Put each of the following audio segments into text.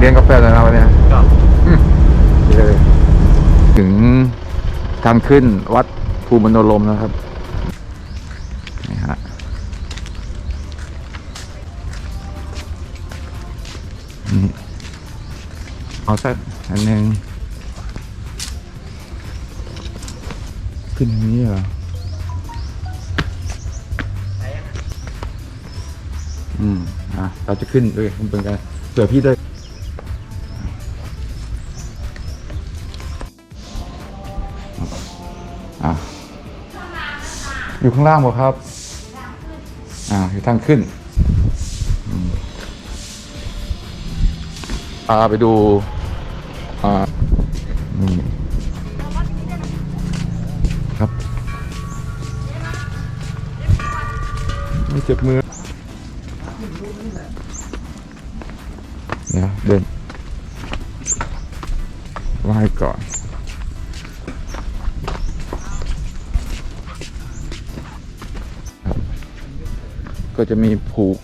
ลี้ยงกาแฟแล้วนะวันเนี้ยครับเลยถึงทางขึ้นวัดภูมิมโนลมนะครับนี่ฮะนี่เอาสักอันหนึ่งขึ้นทางนี้เหรออืมอะเราจะขึ้นด้วยคุณเป็นกันเผื่อพี่ได้ อะอยู่ข้างล่างบ่ครับอ่าอยู่ทางขึ้นอาไปดูอ่านี่ครับ ไม่เจ็บมือเดี๋ยวเดินไหว้ก่อน ก็จะมีผูก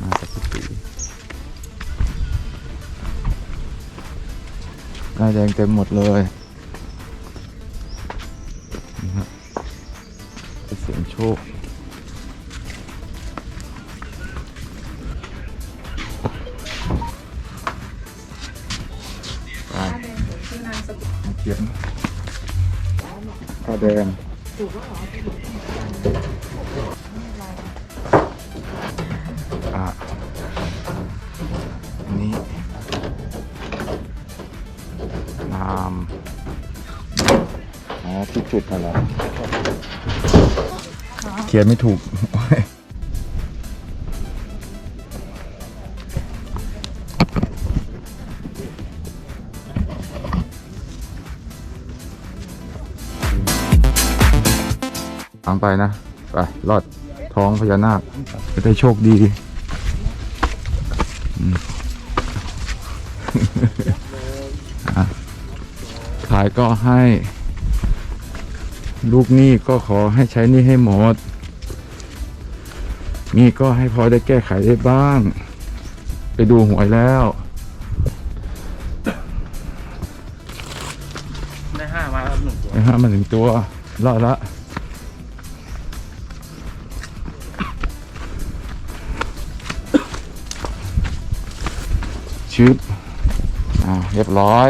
มาจากกุฏิลายแดงเต็มหมดเลยนี่ครับไปเสียงโชคไปเขียนผ้าแดง อะอันนี้น้ำอ๋อที่จุดอะไรเขียนไม่ถูก ตามไปนะ ไปลอดท้องพญานาคจะได้โชคดีอืมอะขายก็ให้ ลูกหนี้ก็ขอให้ใช้หนี้ให้หมดหนี่ก็ให้พอได้แก้ไขได้บ้าง ไปดูหวยแล้ว ได้ห้ามาแล้วหนึ่งตัวนะฮะมาถึงตัวรอดละ ชืบอ่าเรียบร้อย